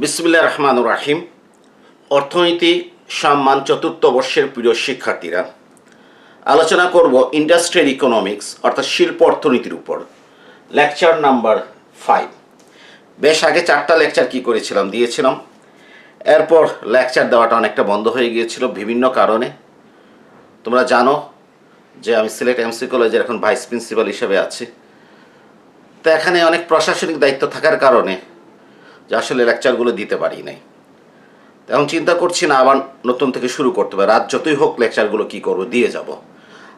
বিসমিল্লা রহমান রাহিম। অর্থনীতি সম্মান চতুর্থ বর্ষের প্রিয় শিক্ষার্থীরা, আলোচনা করব ইন্ডাস্ট্রিয়াল ইকোনমিক্স, অর্থাৎ শিল্প অর্থনীতির উপর। লেকচার নাম্বার ফাইভ বেশ আগে চারটা লেকচার কি করেছিলাম, দিয়েছিলাম। এরপর লেকচার দেওয়াটা অনেকটা বন্ধ হয়ে গিয়েছিল বিভিন্ন কারণে। তোমরা জানো যে আমি সিলেট এমসি কলেজের এখন ভাইস প্রিন্সিপাল হিসেবে আছি। তো এখানে অনেক প্রশাসনিক দায়িত্ব থাকার কারণে যে আসলে লেকচারগুলো দিতে পারি নাই। এখন চিন্তা করছি না, আবার নতুন থেকে শুরু করতে হবে। রাত যতই হোক লেকচারগুলো কি করব, দিয়ে যাব।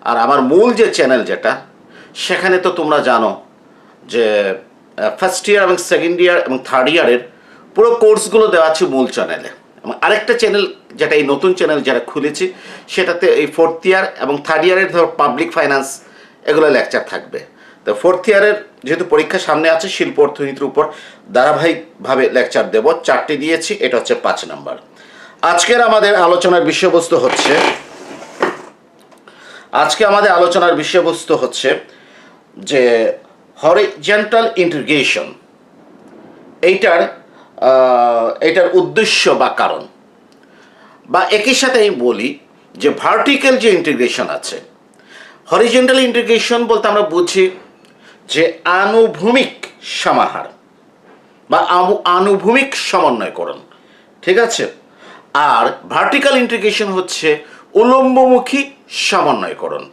আর আমার মূল যে চ্যানেল যেটা, সেখানে তো তোমরা জানো যে ফার্স্ট ইয়ার এবং সেকেন্ড ইয়ার এবং থার্ড ইয়ারের পুরো কোর্সগুলো দেওয়া আছে মূল চ্যানেলে এবং আরেকটা চ্যানেল যেটা এই নতুন চ্যানেল যেটা খুলেছি, সেটাতে এই ফোর্থ ইয়ার এবং থার্ড ইয়ারের ধর পাবলিক ফাইন্যান্স এগুলো লেকচার থাকবে। তো ফোর্থ ইয়ারের যেহেতু পরীক্ষা সামনে আছে, শিল্প অর্থনীতির উপর ধারাবাহিকভাবে লেকচার দেব। চারটি দিয়েছি, এটা হচ্ছে পাঁচ নাম্বার। আজকের আমাদের আলোচনার বিষয়বস্তু হচ্ছে, আজকে আমাদের আলোচনার বিষয়বস্তু হচ্ছে যে হরিজেন্টাল ইন্টিগ্রেশন এইটার এটার উদ্দেশ্য বা কারণ। বা একই সাথে আমি বলি যে ভার্টিক্যাল যে ইন্টিগ্রেশন আছে হরিজেন্টাল ইন্টিগ্রেশন বলতে আমরা বুঝি যে আনুভূমিক সমাহার বা আনু- আনুভূমিক সমন্বয়করণ। ঠিক আছে? আর ভার্টিক্যাল ইন্টিগ্রেশন হচ্ছে উলম্বমুখী সমন্বয়করণ।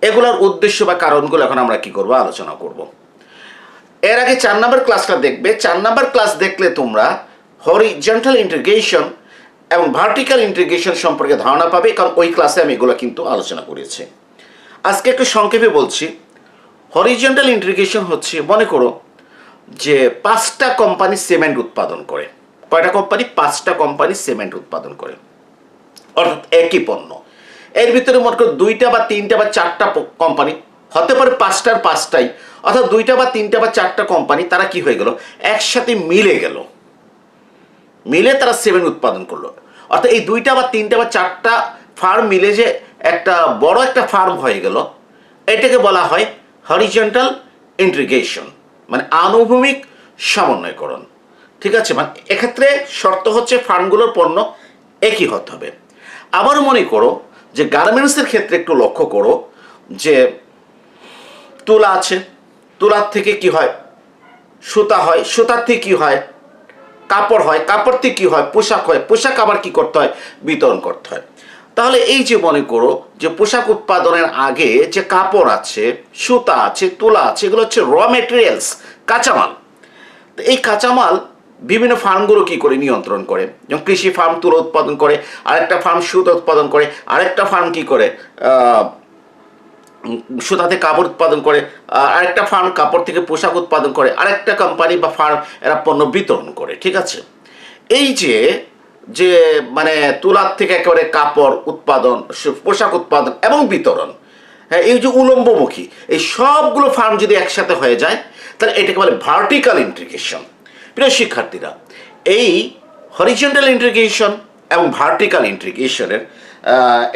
এগুলোর উদ্দেশ্য বা কারণগুলো এখন আমরা কি করব? আলোচনা করব। এর আগে চার নম্বর ক্লাসটা দেখবে। চার নম্বর ক্লাস দেখলে তোমরা হরিজেন্টাল ইন্টিগ্রেশন এবং ভার্টিক্যাল ইন্টিগ্রেশন সম্পর্কে ধারণা পাবে, কারণ ওই ক্লাসে আমি এগুলো কিন্তু আলোচনা করেছি। আজকে একটু সংক্ষেপে বলছি। হরিজেন্টাল ইন্টিগ্রেশন হচ্ছে, মনে করো যে পাঁচটা কোম্পানি সিমেন্ট উৎপাদন করে। কয়টা কোম্পানি পাঁচটা কোম্পানি সিমেন্ট উৎপাদন করে। অর্থাৎ একই পণ্য। এর ভিতরে মনে করো দুইটা বা তিনটা বা চারটা কোম্পানি হতে পারে পাঁচটার পাঁচটাই, অর্থাৎ দুইটা বা তিনটা বা চারটা কোম্পানি তারা কি হয়ে গেল? একসাথে মিলে গেল। মিলে তারা সিমেন্ট উৎপাদন করল। অর্থাৎ এই দুইটা বা তিনটা বা চারটা ফার্ম মিলে যে একটা বড় একটা ফার্ম হয়ে গেল, এটাকে বলা হয় হরিজেন্টাল ইন্টিগ্রেশন মানে আনুভূমিক সমন্বয়করণ। ঠিক আছে? মানে এক্ষেত্রে শর্ত হচ্ছে ফার্মগুলোর পণ্য একই হতে হবে। আবার মনে করো যে গার্মেন্টসের ক্ষেত্রে একটু লক্ষ্য করো যে তুলা আছে, তুলার থেকে কি হয়? সুতা হয়, সুতার থেকে কি হয়? কাপড় হয়, কাপড় থেকে কী হয়? পোশাক হয়, পোশাক আবার কি করতে হয়? বিতরণ করতে হয়। তাহলে এই যে মনে করো যে পোশাক উৎপাদনের আগে যে কাপড় আছে, সুতা আছে, তুলা আছে, এগুলো হচ্ছে র মেটেরিয়ালস কাঁচামাল। এই কাঁচামাল বিভিন্ন ফার্মগুলো কি করে? নিয়ন্ত্রণ করে। যেমন কৃষি ফার্ম তুলা উৎপাদন করে, আরেকটা ফার্ম সুতা উৎপাদন করে, আরেকটা ফার্ম কি করে? সুতাতে কাপড় উৎপাদন করে আরেকটা ফার্ম কাপড় থেকে পোশাক উৎপাদন করে, আরেকটা কোম্পানি বা ফার্ম এরা পণ্য বিতরণ করে, ঠিক আছে? এই যে যে মানে তুলার থেকে একেবারে কাপড় উৎপাদন পোশাক উৎপাদন এবং বিতরণ। হ্যাঁ এই যে উলম্বমুখী, এই সবগুলো ফার্ম যদি একসাথে হয়ে যায়, তাহলে এটাকে বলে ভার্টিক্যাল ইন্টিগ্রেশন প্রিয় শিক্ষার্থীরা, এই হরিজেন্টাল ইন্টিগ্রেশন এবং ভার্টিক্যাল ইন্টিগ্রেশনের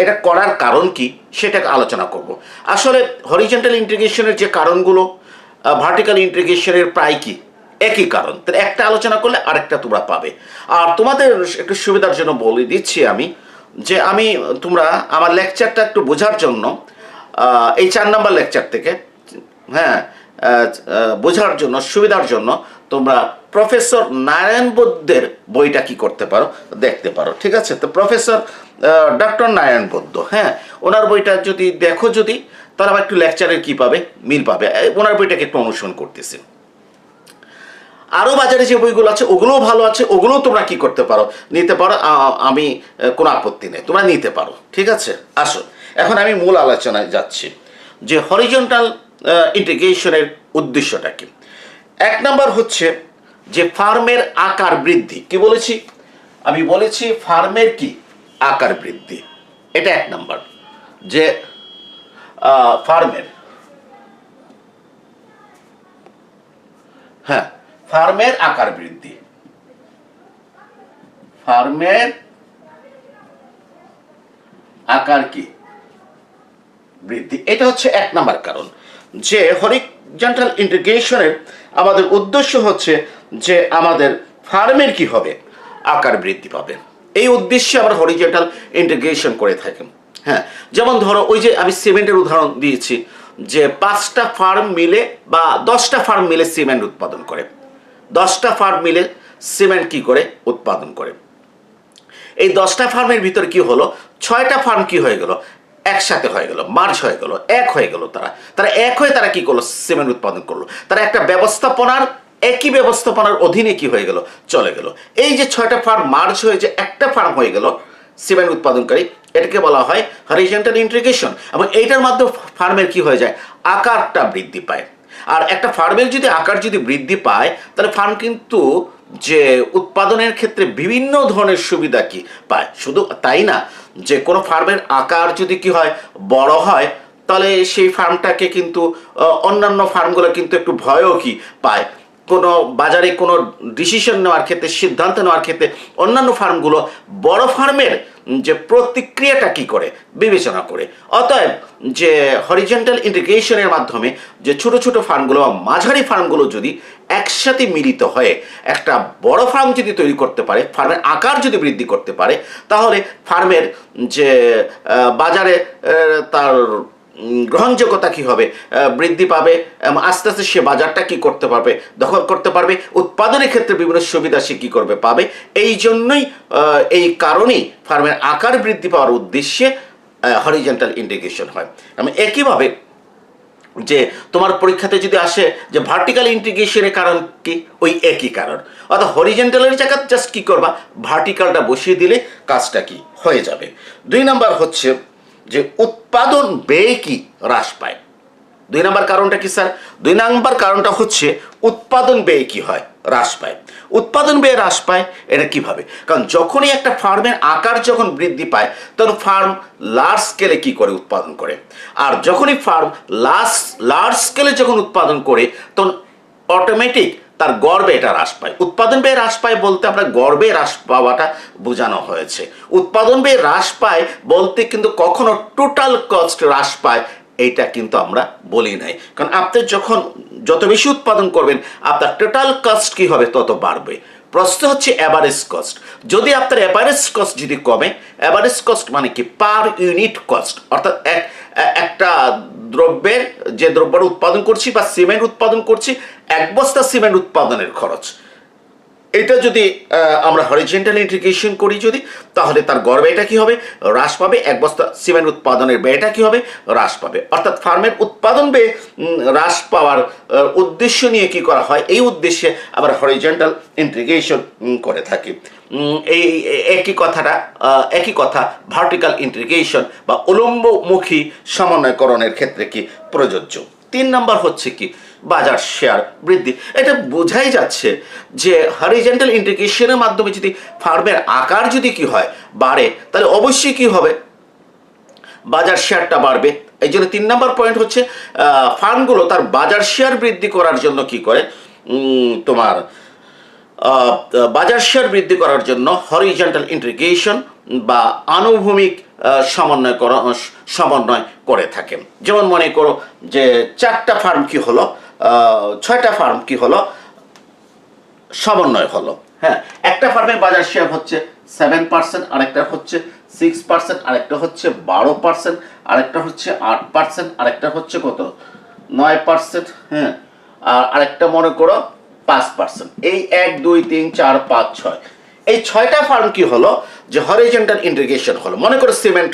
এটা করার কারণ কি সেটাকে আলোচনা করব। আসলে হরিজেন্টাল ইন্টিগ্রেশনের যে কারণগুলো ভার্টিক্যাল ইন্টিগ্রেশনের প্রায় কি একই কারণ। একটা আলোচনা করলে আরেকটা তোমরা পাবে। আর তোমাদের একটু সুবিধার জন্য বলে দিচ্ছি আমি যে আমি, তোমরা আমার লেকচারটা একটু বোঝার জন্য এই চার নাম্বার লেকচার থেকে হ্যাঁ বোঝার জন্য, সুবিধার জন্য তোমরা প্রফেসর নারায়ণ বৌদ্ধের বইটা কি করতে পারো দেখতে পারো, ঠিক আছে? তো প্রফেসর ডক্টর নারায়ণ বৌদ্ধ হ্যাঁ ওনার বইটা যদি দেখো যদি, তাহলে একটু লেকচারের কি পাবে? মিল পাবে। ওনার বইটাকে একটু অনুসরণ করতেছি। আরও বাজারে যে বইগুলো আছে, ওগুলোও ভালো আছে, ওগুলোও তোমরা কি করতে পারো? নিতে পারো আমি কোনো আপত্তি নেই, তোমরা নিতে পারো, ঠিক আছে? আসো, এখন আমি মূল আলোচনায় যাচ্ছি, যে হরিজন্টাল ইন্টিগ্রেশনের উদ্দেশ্যটা কি? এক নম্বর হচ্ছে যে ফার্মের আকার বৃদ্ধি, কি বলেছি? আমি বলেছি ফার্মের কি আকার বৃদ্ধি, এটা এক নম্বর, যে ফার্মের হ্যাঁ ফার্মের আকার বৃদ্ধি। ফার্মের আকার কি? বৃদ্ধি। এটা হচ্ছে এক নাম্বার কারণ। যে হরিজেন্টাল ইন্টিগ্রেশনের আমাদের উদ্দেশ্য হচ্ছে যে আমাদের ফার্মের কি হবে? আকার বৃদ্ধি পাবে। এই উদ্দেশ্যে আমরা হরিজেন্টাল ইন্টিগ্রেশন করে থাকি। হ্যাঁ যেমন ধরো ওই যে আমি সিমেন্টের উদাহরণ দিয়েছি যে পাঁচটা ফার্ম মিলে বা দশটা ফার্ম মিলে সিমেন্ট উৎপাদন করে। দশটা ফার্ম মিলে সিমেন্ট কি করে? উৎপাদন করে। এই দশটা ফার্মের ভিতরে কি হলো? ছয়টা ফার্ম কি হয়ে গেল? একসাথে হয়ে গেল মার্চ হয়ে গেল, এক হয়ে গেল তারা। তারা এক হয়ে তারা কি করল? সিমেন্ট উৎপাদন করল। তারা একটা ব্যবস্থাপনার, একই ব্যবস্থাপনার অধীনে কি হয়ে গেল? চলে গেল। এই যে ছয়টা ফার্ম মার্চ হয়ে যে একটা ফার্ম হয়ে গেল সিমেন্ট উৎপাদনকারী, এটাকে বলা হয় হরিজেন্টাল ইন্টিগ্রেশন এবং এইটার মাধ্যমে ফার্মের কি হয়ে যায়? আকারটা বৃদ্ধি পায়। আর একটা ফার্মের যদি আকার যদি বৃদ্ধি পায়, তাহলে ফার্ম কিন্তু যে উৎপাদনের ক্ষেত্রে বিভিন্ন ধরনের সুবিধা কি পায়? শুধু তাই না, যে কোনো ফার্মের আকার যদি কি হয়, বড় হয়, তাহলে সেই ফার্মটাকে কিন্তু অন্যান্য ফার্মগুলো কিন্তু একটু ভয়ও কি পায়? কোনো বাজারে কোনো ডিসিশন নেওয়ার ক্ষেত্রে, সিদ্ধান্ত নেওয়ার ক্ষেত্রে অন্যান্য ফার্মগুলো বড় ফার্মের যে প্রতিক্রিয়াটা কি করে বিবেচনা করে। অতএব যে হরিজেন্টাল ইন্টিগ্রেশনের মাধ্যমে যে ছোট ছোট ফার্মগুলো বা মাঝারি ফার্মগুলো যদি একসাথে মিলিত হয়ে একটা বড় ফার্ম যদি তৈরি করতে পারে, ফার্মের আকার যদি বৃদ্ধি করতে পারে, তাহলে ফার্মের যে বাজারে তার গ্রহণযোগ্যতা কি হবে? বৃদ্ধি পাবে আস্তে আস্তে সে বাজারটা কি করতে পারবে, দখল করতে পারবে, উৎপাদনের ক্ষেত্রে বিভিন্ন সুবিধা সে কী করবে, পাবে। এই জন্যই এই কারণেই ফার্মের আকার বৃদ্ধি পাওয়ার উদ্দেশ্যে হরিজেন্টাল ইন্টিগ্রেশন হয়। এবং একইভাবে যে তোমার পরীক্ষাতে যদি আসে যে ভার্টিক্যাল ইন্টিগ্রেশনের কারণ কি? ওই একই কারণ। অর্থাৎ হরিজেন্টালের জায়গা জাস্ট কী করবা? ভার্টিক্যালটা বসিয়ে দিলে কাজটা কি? হয়ে যাবে। দুই নাম্বার হচ্ছে যে উৎপাদন ব্যয় কি হ্রাস পায়। দুই নাম্বার কারণটা কি, স্যার? দুই নাম্বার কারণটা হচ্ছে উৎপাদন ব্যয় কি হয়, হ্রাস পায়। উৎপাদন ব্যয় হ্রাস পায়, এটা কীভাবে? কারণ যখনই একটা ফার্মের আকার যখন বৃদ্ধি পায়, তখন ফার্ম লার্জ স্কেলে কি করে উৎপাদন করে? আর যখনই ফার্ম লার্জ লার্জ স্কেলে যখন উৎপাদন করে, তখন অটোমেটিক তার গর্বে এটা হ্রাস পায়। উৎপাদন ব্যয় হ্রাস পায় বলতে আমরা গর্বে হ্রাস পাওয়াটা বোঝানো হয়েছে। উৎপাদন ব্যয় হ্রাস পায় বলতে কিন্তু কখনো টোটাল কস্ট হ্রাস পায়, এইটা কিন্তু আমরা বলি নাই। কারণ আপনি যখন যত বেশি উৎপাদন করবেন, আপনার টোটাল কস্ট কি হবে তত বাড়বে। প্রশ্ন হচ্ছে অ্যাভারেজ কস্ট যদি আপনার অ্যাভারেজ কস্ট যদি কমে অ্যাভারেজ কস্ট মানে কি? পার ইউনিট কস্ট অর্থাৎ এক একটা দ্রব্যের যে দ্রব্যটা উৎপাদন করছি বা সিমেন্ট উৎপাদন করছি এক বস্তা সিমেন্ট উৎপাদনের খরচ। এটা যদি আমরা হরিজেন্টাল ইন্টিগ্রেশন করি যদি, তাহলে তার গড় ব্যয়টা কি হবে? হ্রাস পাবে, এক বস্তা সিমেন্ট উৎপাদনের ব্যয়টা কী হবে? হ্রাস পাবে। অর্থাৎ ফার্মের উৎপাদন ব্যয় হ্রাস পাওয়ার উদ্দেশ্য নিয়ে কি করা হয়? এই উদ্দেশ্যে আবার হরিজেন্টাল ইন্টিগ্রেশন করে থাকি। এই, একই কথাটা একই কথা ভার্টিক্যাল ইন্টিগ্রেশন বা উলম্বমুখী সমন্বয়করণের ক্ষেত্রে কি প্রযোজ্য? তিন নম্বর হচ্ছে কি? বাজার শেয়ার বৃদ্ধি। এটা বোঝাই যাচ্ছে যে হরিজেন্টাল ইন্টিগ্রেশনের মাধ্যমে যদি ফার্মের আকার যদি কি হয় বাড়ে, তাহলে অবশ্যই কি হবে? বাজার শেয়ারটা বাড়বে। এই জন্য তিন নম্বর পয়েন্ট হচ্ছে ফার্মগুলো তার বাজার শেয়ার বৃদ্ধি করার জন্য কি করে? তোমার বাজার শেয়ার বৃদ্ধি করার জন্য হরিজেন্টাল ইন্টিগ্রেশন বা আনুভূমিক সমন্বয় করা সমন্বয় করে থাকে। যেমন মনে করো যে চারটা ফার্ম কি হলো? ছয়টা ফার্ম কি হলো? সমন্বয় হলো। হ্যাঁ একটা ফার্মের বাজার শেয়ার হচ্ছে সেভেন পার্সেন্ট আরেকটা হচ্ছে সিক্স পার্সেন্ট আরেকটা হচ্ছে বারো পার্সেন্ট আরেকটা হচ্ছে আট পার্সেন্ট আরেকটা হচ্ছে কত? নয় পার্সেন্ট হ্যাঁ আর আরেকটা মনে করো পাঁচ পার্সেন্ট এই এক, দুই, তিন, চার, পাঁচ, ছয়। এই ছয়টা ফার্ম কি হলো? যে হরিজেন্টাল ইন্টিগ্রেশন হলো। মনে করো সিমেন্ট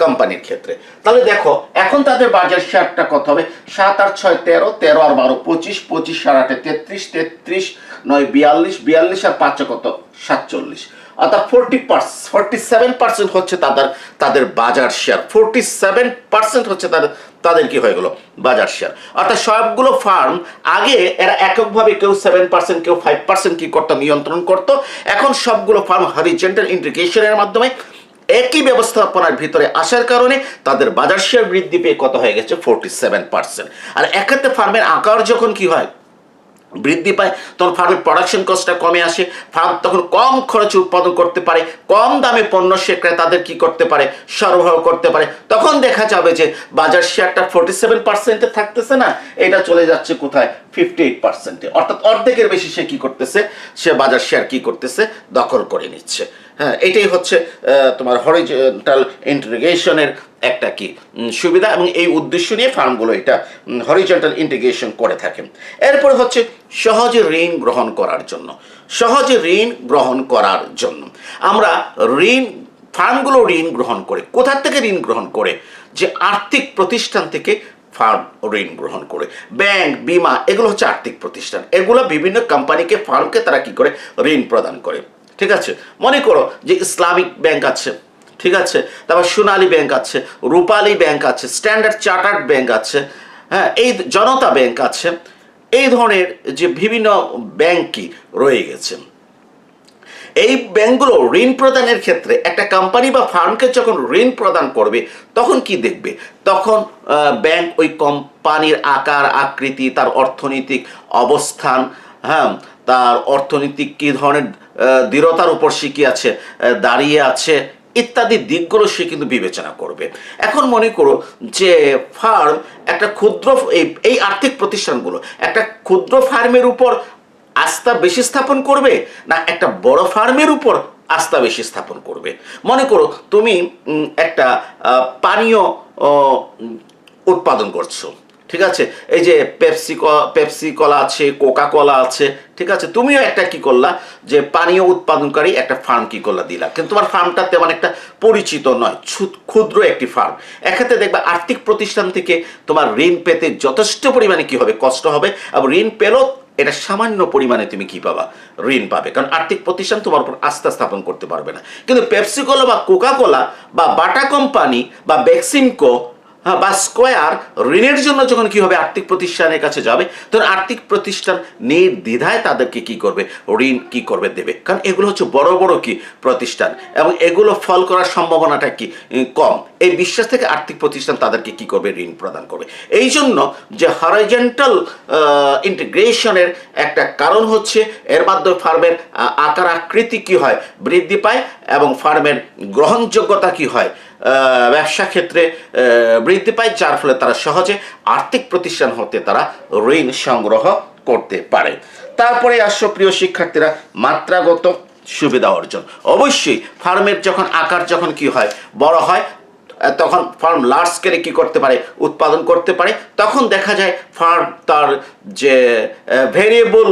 কোম্পানির ক্ষেত্রে। তাহলে দেখো, এখন তাদের বাজার শেয়ারটা কত হবে? সাত আট ছয় তেরো তেরো আর বারো পঁচিশ পঁচিশ সাত আটে তেত্রিশ তেত্রিশ নয় বিয়াল্লিশ বিয়াল্লিশ আর পাঁচে কত? সাতচল্লিশ। অর্থাৎ forty percent forty seven percent হচ্ছে তাদের তাদের বাজার শেয়ার ফোরটি সেভেন পার্সেন্ট হচ্ছে তাদের তাদের কি হয়ে গেল? বাজার শেয়ার অর্থাৎ সবগুলো ফার্ম আগে এরা এককভাবে কেউ সেভেন পার্সেন্ট কেউ ফাইভ পার্সেন্ট কি করতো? নিয়ন্ত্রণ করতো। এখন সবগুলো ফার্ম হরিজেন্টাল ইন্টিগ্রেশনের মাধ্যমে একই ব্যবস্থাপনার ভিতরে আসার কারণে তাদের বাজার শেয়ার বৃদ্ধি পেয়ে কত হয়ে গেছে? ফোরটি সেভেন পার্সেন্ট আর এক্ষেত্রে ফার্মের আকার যখন কি হয়? বৃদ্ধি পায়, তখন ফার্মের প্রোডাকশন কস্টটা কমে আসে। ফার্ম তখন কম খরচে উৎপাদন করতে পারে, কম দামে পণ্য সে তাদের কি করতে পারে? সরবরাহ করতে পারে। তখন দেখা যাবে যে বাজার শেয়ারটা ফোর্টি সেভেন পার্সেন্টে থাকতেছে না, এটা চলে যাচ্ছে কোথায়? ফিফটি এইট পার্সেন্টে অর্থাৎ অর্ধেকের বেশি সে কি করতেছে? সে বাজার শেয়ার কি করতেছে? দখল করে নিচ্ছে। হ্যাঁ এটাই হচ্ছে তোমার হরিজেন্টাল ইন্টিগ্রেশনের একটা কি সুবিধা এবং এই উদ্দেশ্য নিয়ে ফার্মগুলো এটা হরিজেন্টাল ইন্টিগ্রেশন করে থাকে। এরপরে হচ্ছে সহজে ঋণ গ্রহণ করার জন্য। সহজে ঋণ গ্রহণ করার জন্য। আমরা ঋণ, ফার্মগুলো ঋণ গ্রহণ করে কোথা থেকে ঋণ গ্রহণ করে? যে আর্থিক প্রতিষ্ঠান থেকে ফার্ম ঋণ গ্রহণ করে। ব্যাংক, বিমা, এগুলো হচ্ছে আর্থিক প্রতিষ্ঠান। এগুলো বিভিন্ন কোম্পানিকে ফার্মকে তারা কি করে? ঋণ প্রদান করে। ঠিক আছে? মনে করো যে ইসলামিক ব্যাংক আছে, ঠিক আছে? তারপর সোনালী ব্যাংক আছে, রূপালী ব্যাংক আছে, স্ট্যান্ডার্ড চার্টার্ড ব্যাংক আছে হ্যাঁ এই জনতা ব্যাংক আছে, এই ধরনের যে বিভিন্ন ব্যাংকই রয়ে গেছে। এই ব্যাংকগুলো ঋণ প্রদানের ক্ষেত্রে একটা কোম্পানি বা ফার্মকে যখন ঋণ প্রদান করবে, তখন কি দেখবে? তখন ব্যাংক ওই কোম্পানির আকার, আকৃতি, তার অর্থনৈতিক অবস্থান হ্যাঁ তার অর্থনৈতিক কী ধরনের দৃঢ়তার উপর কি আছে দাঁড়িয়ে আছে, ইত্যাদি দিকগুলো সে কিন্তু বিবেচনা করবে। এখন মনে করো যে ফার্ম একটা ক্ষুদ্র এই আর্থিক প্রতিষ্ঠানগুলো একটা ক্ষুদ্র ফার্মের উপর আস্থা বেশি স্থাপন করবে না একটা বড় ফার্মের উপর আস্থা বেশি স্থাপন করবে? মনে করো তুমি একটা পানীয় উৎপাদন করছ। ঠিক আছে? এই যে পেপসি পেপসি কলা আছে কোকা কলা আছে, ঠিক আছে? তুমিও একটা কি করলা? যে পানীয় উৎপাদনকারী একটা ফার্ম কি করলা দিলা। কিন্তু তোমার ফার্মটা তেমন একটা পরিচিত নয় ক্ষুদ্র একটি ফার্ম এক্ষেত্রে দেখবে আর্থিক প্রতিষ্ঠান থেকে তোমার ঋণ পেতে যথেষ্ট পরিমাণে কি হবে? কষ্ট হবে। এবং ঋণ পেলেও এটা সামান্য পরিমাণে তুমি কি পাবা? ঋণ পাবে। কারণ আর্থিক প্রতিষ্ঠান তোমার উপর আস্থা স্থাপন করতে পারবে না। কিন্তু পেপসিকোলা বা কোকাকোলা বা বাটা কোম্পানি বা বেক্সিমকো হ্যাঁ বা স্কোয়ার ঋণের জন্য যখন কি হবে, আর্থিক প্রতিষ্ঠানের কাছে যাবে, তখন আর্থিক প্রতিষ্ঠান নির্দ্বিধায় তাদেরকে কি করবে, ঋণ কি করবে, দেবে। কারণ এগুলো হচ্ছে বড় বড় কি প্রতিষ্ঠান। এবং এগুলো ফল করার সম্ভাবনাটা কি কম। এই বিশ্বাস থেকে আর্থিক প্রতিষ্ঠান তাদেরকে কি করবে, ঋণ প্রদান করবে। এই জন্য যে হরাইজেন্টাল ইন্টিগ্রেশনের একটা কারণ হচ্ছে, এর মাধ্যমে ফার্মের আকার আকৃতি কি হয়, বৃদ্ধি পায় এবং ফার্মের গ্রহণযোগ্যতা কি হয় ব্যবসা ক্ষেত্রে বৃদ্ধি পায়, যার ফলে তারা সহজে আর্থিক প্রতিষ্ঠান হতে তারা ঋণ সংগ্রহ করতে পারে। তারপরে আসো প্রিয় শিক্ষার্থীরা, মাত্রাগত সুবিধা অর্জন। অবশ্যই ফার্মের যখন আকার যখন কি হয়, বড় হয়, তখন ফার্ম লার্জ স্কেলে কী করতে পারে, উৎপাদন করতে পারে, তখন দেখা যায় ফার্ম তার যে ভেরিয়েবল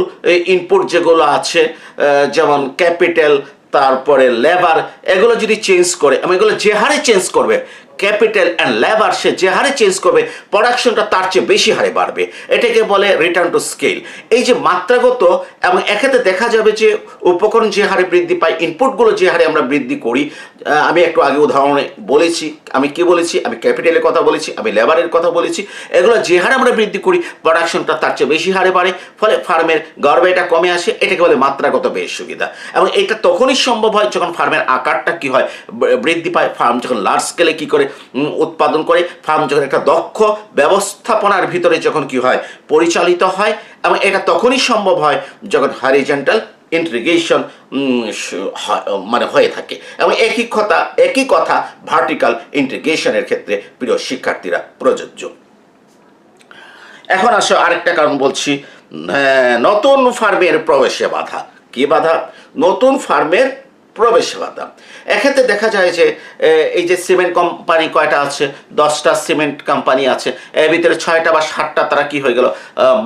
ইনপুট যেগুলো আছে যেমন ক্যাপিটাল তারপরে লেবার এগুলো যদি চেঞ্জ করে এগুলো যে হারে চেঞ্জ করবে ক্যাপিটাল অ্যান্ড লেবার সে যে হারে চেঞ্জ করবে প্রোডাকশনটা তার চেয়ে বেশি হারে বাড়বে। এটাকে বলে রিটার্ন টু স্কেল এই যে মাত্রাগত এবং এক্ষেত্রে দেখা যাবে যে উপকরণ যে হারে বৃদ্ধি পায় ইনপুটগুলো যে হারে আমরা বৃদ্ধি করি আমি একটু আগে উদাহরণে বলেছি, আমি কি বলেছি? আমি ক্যাপিটালের কথা বলেছি, আমি লেবারের কথা বলেছি। এগুলো যে হারে আমরা বৃদ্ধি করি প্রোডাকশনটা তার চেয়ে বেশি হারে বাড়ে, ফলে ফার্মের গর্বেটা কমে আসে, এটাকে বলে মাত্রাগত বেশ সুবিধা। এবং এটা তখনই সম্ভব হয় যখন ফার্মের আকারটা কি হয় বৃদ্ধি পায়। ফার্ম যখন লার্জ স্কেলে কি করে উৎপাদন করে। ফার্ম যখন একটা দক্ষ ব্যবস্থাপনার ভিতরে যখন কি হয় পরিচালিত হয় এবং এটা তখনই সম্ভব হয় যখন হরিজেন্টাল ইন্টিগ্রেশন মানে হয়ে থাকে এবং একই কথা একই কথা ভার্টিক্যাল ইন্টিগ্রেশনের ক্ষেত্রে প্রিয় শিক্ষার্থীরা প্রযোজ্য। এখন আসো আরেকটা কারণ বলছি আহ, নতুন ফার্মের প্রবেশে বাধা। কি বাধা? নতুন ফার্মের প্রবেশে বাধা। এক্ষেত্রে দেখা যায় যে এই যে সিমেন্ট কোম্পানি কয়টা আছে? দশটা সিমেন্ট কোম্পানি আছে। এর ভিতরে ছয়টা বা সাতটা তারা কি হয়ে গেল?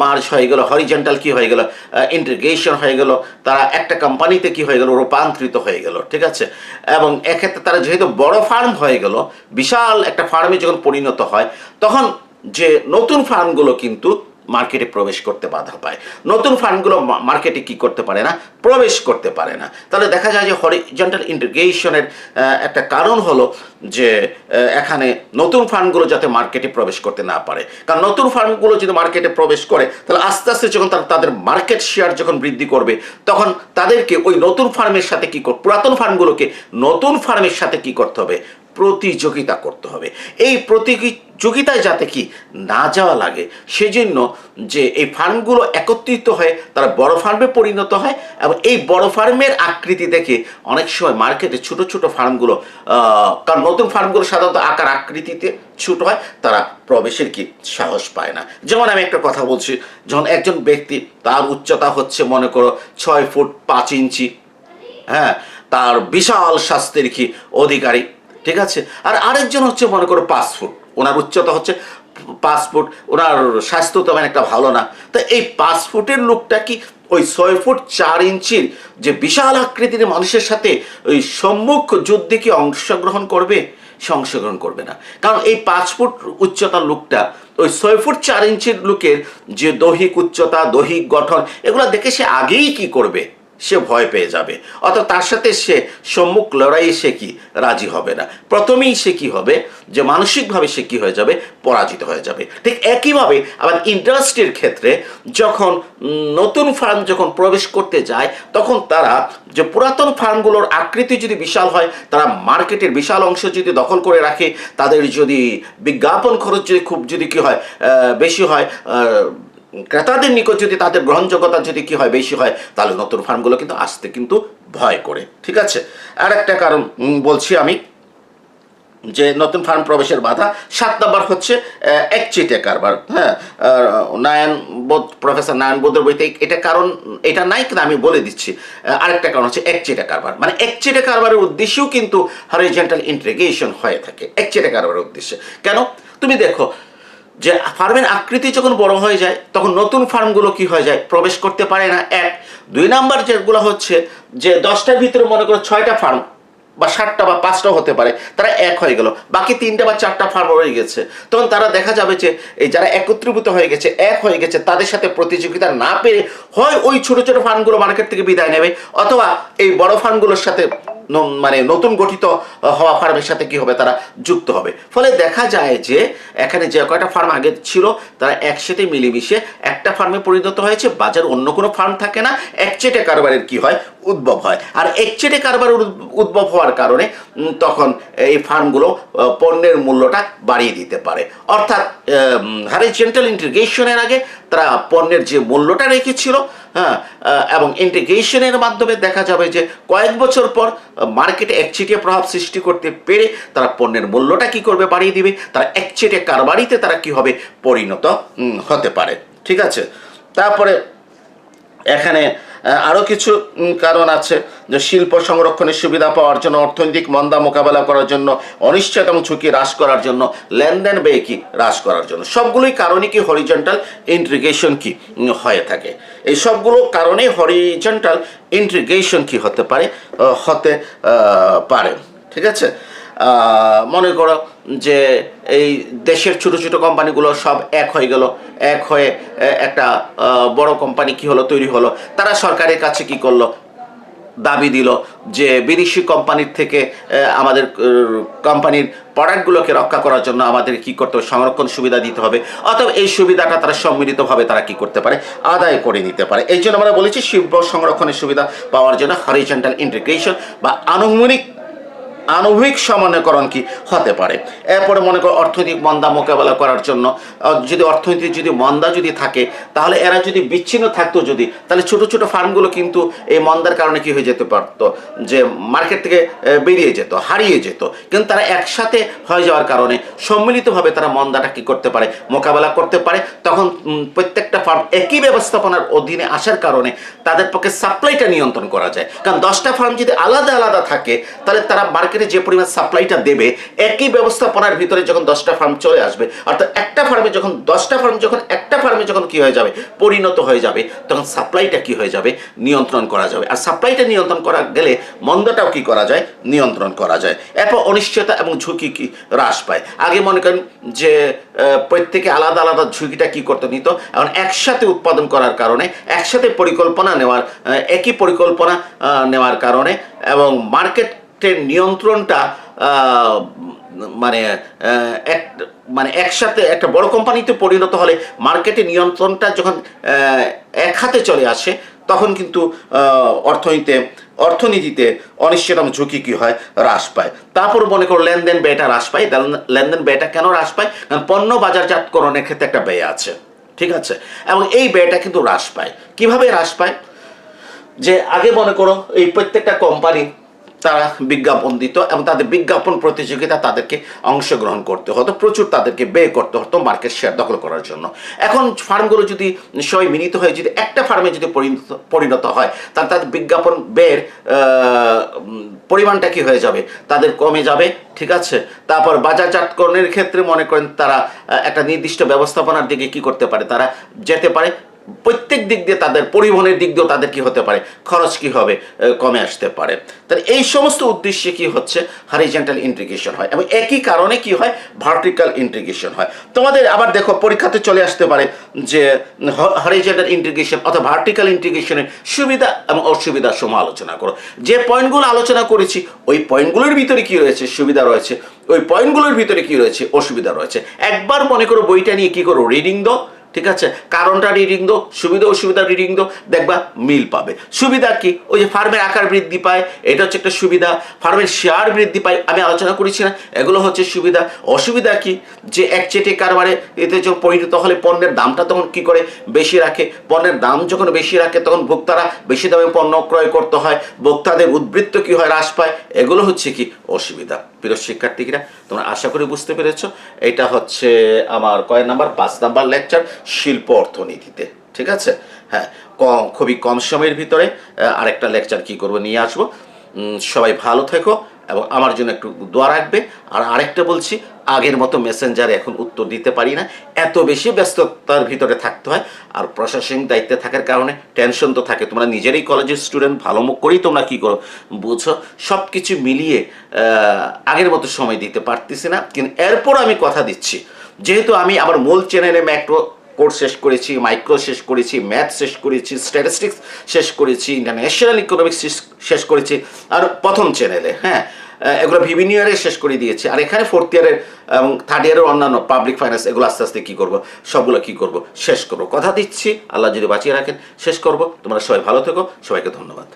মার্জ হয়ে গেল, হরিজেন্টাল কি হয়ে গেল? ইন্টিগ্রেশন হয়ে গেল। তারা একটা কোম্পানিতে কি হয়ে গেল? রূপান্তরিত হয়ে গেল, ঠিক আছে? এবং এক্ষেত্রে তারা যেহেতু বড় ফার্ম হয়ে গেল, বিশাল একটা ফার্মে যখন পরিণত হয়, তখন যে নতুন ফার্মগুলো কিন্তু মার্কেটে প্রবেশ করতে বাধা পায়। নতুন ফান্ডগুলো মার্কেটে কি করতে পারে না? প্রবেশ করতে পারে না। তাহলে দেখা যায় যে হরিজেন্টাল ইন্টিগ্রেশনের একটা কারণ হলো যে এখানে নতুন ফান্ডগুলো যাতে মার্কেটে প্রবেশ করতে না পারে। কারণ নতুন ফার্মগুলো যদি মার্কেটে প্রবেশ করে, তাহলে আস্তে আস্তে যখন তারা তাদের মার্কেট শেয়ার যখন বৃদ্ধি করবে, তখন তাদেরকে ওই নতুন ফার্মের সাথে কী কর পুরাতন ফার্মগুলোকে নতুন ফার্মের সাথে কি করতে হবে? প্রতিযোগিতা করতে হবে। এই প্রতিযোগি প্রতিযোগিতায় যাতে কি না যাওয়া লাগে, সেজন্য যে এই ফার্মগুলো একত্রিত হয়ে তারা বড় ফার্মে পরিণত হয় এবং এই বড় ফার্মের আকৃতি দেখে অনেক সময় মার্কেটে ছোট ছোট ফার্মগুলো কারণ নতুন ফার্মগুলো সাধারণত আকার আকৃতিতে ছোট হয়, তারা প্রবেশের কি সাহস পায় না। যেমন আমি একটা কথা বলছি, যখন একজন ব্যক্তি তার উচ্চতা হচ্ছে মনে করো ছয় ফুট পাঁচ ইঞ্চি হ্যাঁ তার বিশাল স্বাস্থ্যের কি অধিকারী, ঠিক আছে? আর আরেকজন হচ্ছে মনে করো পাঁচ ফুট। ওনার উচ্চতা হচ্ছে পাঁচ ফুট, ওনার স্বাস্থ্য তেমন একটা ভালো না। তো এই পাঁচ ফুটের লোকটা কি ওই ছয় ফুট চার ইঞ্চির যে বিশাল আকৃতির মানুষের সাথে ওই সম্মুখ যুদ্ধে কি অংশগ্রহণ করবে? সে অংশগ্রহণ করবে না। কারণ এই পাঁচ ফুট উচ্চতার লোকটা, ওই ছয় ফুট চার ইঞ্চির লোকের যে দৈহিক উচ্চতা, দৈহিক গঠন, এগুলো দেখে সে আগেই কি করবে? সে ভয় পেয়ে যাবে। অর্থাৎ তার সাথে সে সম্মুখ লড়াইয়ে সে কি রাজি হবে না। প্রথমেই সে কি হবে? যে মানসিকভাবে সে কি হয়ে যাবে? পরাজিত হয়ে যাবে। ঠিক একইভাবে আবার ইন্ডাস্ট্রির ক্ষেত্রে যখন নতুন ফার্ম যখন প্রবেশ করতে যায়, তখন তারা যে পুরাতন ফার্মগুলোর আকৃতি যদি বিশাল হয়, তারা মার্কেটের বিশাল অংশ যদি দখল করে রাখে, তাদের যদি বিজ্ঞাপন খরচ যদি খুব যদি কি হয় বেশি হয় ক্রেতাদের নিকট যদি তাদের গ্রহণযোগ্যতা যদি কি হয় বেশি হয় তাহলে নতুন ফার্মগুলো কিন্তু আসতে কিন্তু ভয় করে ঠিক আছে? আর একটা কারণ বলছি আমি যে নতুন ফার্ম প্রবেশের বাধা সাত নম্বর হচ্ছে আহ, একচেটিয়া কারবার হ্যাঁ? নারায়ণ বোধ প্রফেসর নারায়ণ বোধের বইতে এটা কারণ এটা নাই কিন্তু আমি বলে দিচ্ছি। আরেকটা কারণ হচ্ছে একচেটিয়া কারবার। মানে একচেটিয়া কারবারের উদ্দেশ্যেও কিন্তু হরিজেন্টাল ইন্টিগ্রেশন হয়ে থাকে একচেটিয়া কারবারের উদ্দেশ্যে। কেন? তুমি দেখো যে ফার্মের আকৃতি যখন বড় হয়ে যায়, তখন নতুন ফার্মগুলো কি হয়ে যায়? প্রবেশ করতে পারে না। এক। দুই নাম্বার যেগুলো হচ্ছে যে দশটার ভিতরে মনে করো ছয়টা ফার্ম বা সাতটা বা পাঁচটাও হতে পারে, তারা এক হয়ে গেল। বাকি তিনটা বা চারটা ফার্ম রয়ে গেছে। তখন তারা দেখা যাবে যে এই যারা একত্রীভূত হয়ে গেছে, এক হয়ে গেছে, তাদের সাথে প্রতিযোগিতা না পেরে হয় ওই ছোট ছোট ফার্মগুলো মার্কেট থেকে বিদায় নেবে, অথবা এই বড় ফার্মগুলোর সাথে মানে নতুন গঠিত হওয়া ফার্মের সাথে কি হবে? তারা যুক্ত হবে। ফলে দেখা যায় যে, এখানে যে কয়টা ফার্ম আগে ছিল, তারা একসাথে মিলেমিশে একটা ফার্মে পরিণত হয়েছে, বাজার অন্য কোনো ফার্ম থাকে না, একচেটে কারবারের কি হয়? উদ্ভব হয়। আর একচেটে কারবারের উদ- উদ্ভব হওয়ার কারণে তখন এই ফার্মগুলো পণ্যের মূল্যটা বাড়িয়ে দিতে পারে। অর্থাৎ হারিজেন্টাল ইন্টিগ্রেশনের আগে তারা পণ্যের যে মূল্যটা রেখেছিল হ্যাঁ এবং ইন্টিগ্রেশনের মাধ্যমে দেখা যাবে যে কয়েক বছর পর মার্কেটে একচেটিয়া প্রভাব সৃষ্টি করতে পেরে তারা পণ্যের মূল্যটা কি করবে বাড়িয়ে দিবে, তারা একচেটিয়া কারবারিতে তারা কি হবে পরিণত হতে পারে, ঠিক আছে? তারপরে এখানে আরও কিছু কারণ আছে যে শিল্প সংরক্ষণের সুবিধা পাওয়ার জন্য, অর্থনৈতিক মন্দা মোকাবেলা করার জন্য, অনিশ্চয়তা এবং ঝুঁকি হ্রাস করার জন্য, লেনদেন ব্যয় কি হ্রাস করার জন্য। সবগুলোই কারণে কি হরিজন্টাল ইন্ট্রিগেশন কি হয়ে থাকে। এই সবগুলো কারণে হরিজন্টাল ইন্ট্রিগেশন কি হতে পারে হতে পারে। ঠিক আছে? মনে করো যে এই দেশের ছোট ছোট কোম্পানিগুলো সব এক হয়ে গেল। এক হয়ে একটা বড় কোম্পানি কি হলো, তৈরি হলো। তারা সরকারের কাছে কি করল? দাবি দিল যে বিদেশি কোম্পানির থেকে আমাদের কোম্পানির প্রোডাক্টগুলোকে রক্ষা করার জন্য আমাদের কি করতে হবে? সংরক্ষণ সুবিধা দিতে হবে। অথবা এই সুবিধাটা তারা সম্মিলিতভাবে তারা কি করতে পারে? আদায় করে নিতে পারে। এই জন্য আমরা বলেছি শিল্প সংরক্ষণের সুবিধা পাওয়ার জন্য হরিজেন্টাল ইন্টিগ্রেশন বা আনুমানিক আণবিক সমন্বয়করণ কি? হতে পারে। এরপরে মনে করো অর্থনৈতিক মন্দা মোকাবেলা করার জন্য যদি অর্থনৈতিক যদি মন্দা যদি থাকে, তাহলে এরা যদি বিচ্ছিন্ন থাকতো যদি, তাহলে ছোট ছোট ফার্মগুলো কিন্তু এই মন্দার কারণে কি হয়ে যেতে পারতো? যে মার্কেট থেকে বেরিয়ে যেত, হারিয়ে যেত। কিন্তু তারা একসাথে হয়ে যাওয়ার কারণে সম্মিলিতভাবে তারা মন্দাটা কি করতে পারে? মোকাবেলা করতে পারে। তখন প্রত্যেকটা ফার্ম একই ব্যবস্থাপনার অধীনে আসার কারণে তাদের পক্ষে সাপ্লাইটা নিয়ন্ত্রণ করা যায়। কারণ দশটা ফার্ম যদি আলাদা আলাদা থাকে, তাহলে তারা মার্কেটে যে পরিমাণ সাপ্লাইটা দেবে, একই ব্যবস্থাপনার ভিতরে যখন দশটা ফার্ম চলে আসবে, অর্থাৎ একটা ফার্মে যখন, দশটা ফার্ম যখন, একটা ফার্মে যখন কি হয়ে যাবে? পরিণত হয়ে যাবে। তখন সাপ্লাইটা কি হয়ে যাবে? নিয়ন্ত্রণ করা যাবে। আর সাপ্লাইটা নিয়ন্ত্রণ করা গেলে মন্দটাও কি করা যায়? নিয়ন্ত্রণ করা যায়। এরপর অনিশ্চয়তা এবং ঝুঁকি কি? হ্রাস পায়। আগে মনে করেন যে প্রত্যেকে আলাদা আলাদা ঝুঁকিটা কি করতে নিত? এখন একসাথে উৎপাদন করার কারণে, একসাথে পরিকল্পনা নেওয়ার একই পরিকল্পনা নেওয়ার কারণে এবং মার্কেটের নিয়ন্ত্রণটা মানে এক মানে একসাথে একটা বড় কোম্পানিতে পরিণত হলে মার্কেটে নিয়ন্ত্রণটা যখন এক হাতে চলে আসে, তখন কিন্তু অর্থনীতিতে অর্থনীতিতে অনিশ্চিত এবং ঝুঁকি কি হয়? হ্রাস পায়। তারপর মনে করো লেনদেন ব্যয়টা হ্রাস পায়। লেনদেন ব্যয়টা কেন হ্রাস পায়? কারণ পণ্য বাজারজাতকরণের ক্ষেত্রে একটা ব্যয় আছে। ঠিক আছে? এবং এই ব্যয়টা কিন্তু হ্রাস পায়। কীভাবে হ্রাস পায়? যে আগে মনে করো এই প্রত্যেকটা কোম্পানি তারা বিজ্ঞাপন দিত এবং তাদের বিজ্ঞাপন প্রতিযোগিতা তাদেরকে অংশগ্রহণ করতে হতো, প্রচুর তাদেরকে ব্যয় করতে হতো মার্কেট শেয়ার দখল করার জন্য। এখন ফার্মগুলো যদি সবাই মিলিত হয়ে যদি একটা ফার্মে যদি পরিণত পরিণত হয়, তাহলে তাদের বিজ্ঞাপন ব্যয়ের পরিমাণটা কি হয়ে যাবে? তাদের কমে যাবে, ঠিক আছে? তারপর বাজারজাতকরণের ক্ষেত্রে মনে করেন তারা একটা নির্দিষ্ট ব্যবস্থাপনার দিকে কি করতে পারে? তারা যেতে পারে প্রত্যেক দিক দিয়ে তাদের, পরিবহনের দিক দিয়েও তাদের কি হতে পারে? খরচ কি হবে? কমে আসতে পারে। তাহলে এই সমস্ত উদ্দেশ্যে কি হচ্ছে? হারিজেন্টাল ইন্টিগ্রেশন হয়। এবং একই কারণে কি হয়? ভার্টিক্যাল ইন্টিগ্রেশন হয়। তোমাদের আবার দেখো, পরীক্ষাতে চলে আসতে পারে যে হারিজেন্টাল ইন্টিগ্রেশন অথবা ভার্টিক্যাল ইন্টিগ্রেশনের সুবিধা এবং অসুবিধা সময় আলোচনা করো। যে পয়েন্টগুলো আলোচনা করেছি, ওই পয়েন্টগুলোর ভিতরে কি রয়েছে? সুবিধা রয়েছে। ওই পয়েন্টগুলোর ভিতরে কি রয়েছে? অসুবিধা রয়েছে। একবার মনে করো বইটা নিয়ে কি করো? রিডিং দাও। ঠিক আছে? কারণটা রিডিং দো, সুবিধা অসুবিধা রিডিং দো, দেখবা মিল পাবে। সুবিধা কি? ওই যে ফার্মের আকার বৃদ্ধি পায়, এটা হচ্ছে একটা সুবিধা। ফার্মের শেয়ার বৃদ্ধি পায়, আমি আলোচনা করেছি না, এগুলো হচ্ছে সুবিধা। অসুবিধা কি? যে একচেটে কারবারে এতে যখন পরিণত হলে পণ্যের দামটা তখন কি করে? বেশি রাখে। পণ্যের দাম যখন বেশি রাখে, তখন ভোক্তারা বেশি দামে পণ্য ক্রয় করতে হয়। ভোক্তাদের উদ্বৃত্ত কি হয়? হ্রাস পায়। এগুলো হচ্ছে কি? অসুবিধা। প্রিয় শিক্ষার্থীরা, তোমরা আশা করি বুঝতে পেরেছ, এটা হচ্ছে আমার কয় নাম্বার? পাঁচ নাম্বার লেকচার শিল্প অর্থনীতিতে, ঠিক আছে? হ্যাঁ কম খুবই কম সময়ের ভিতরে আরেকটা লেকচার কি করব, নিয়ে আসব। সবাই ভালো থেকো এবং আমার জন্য একটু দোয়া রাখবে। আর আরেকটা বলছি, আগের মতো মেসেঞ্জারে এখন উত্তর দিতে পারি না। এত বেশি ব্যস্ততার ভিতরে থাকতে হয়। আর প্রশাসনিক দায়িত্বে থাকার কারণে টেনশন তো থাকে। তোমরা নিজেরই কলেজের স্টুডেন্ট ভালো মুখ করেই তোমরা কী করো, বুঝো। সব কিছু মিলিয়ে আগের মতো সময় দিতে পারতেছি না। কিন্তু এরপর আমি কথা দিচ্ছি। যেহেতু আমি আমার মূল চ্যানেলে ম্যাক্রো কোর্স শেষ করেছি মাইক্রো শেষ করেছি ম্যাথ শেষ করেছি স্ট্যাটিস্টিক্স শেষ করেছি ইন্টারন্যাশনাল ইকোনমিক্স শেষ করেছি, আর প্রথম চ্যানেলে হ্যাঁ এগুলো বিভিন্ন ইয়ারে শেষ করে দিয়েছি। আর এখানে ফোর্থ ইয়ারের এবং থার্ড ইয়ারের অন্যান্য পাবলিক ফাইন্যান্স এগুলো আস্তে আস্তে কী করব? সবগুলো কী করব? শেষ করব। কথা দিচ্ছি, আল্লাহ যদি বাঁচিয়ে রাখেন, শেষ করব। তোমরা সবাই ভালো থেকো, সবাইকে ধন্যবাদ।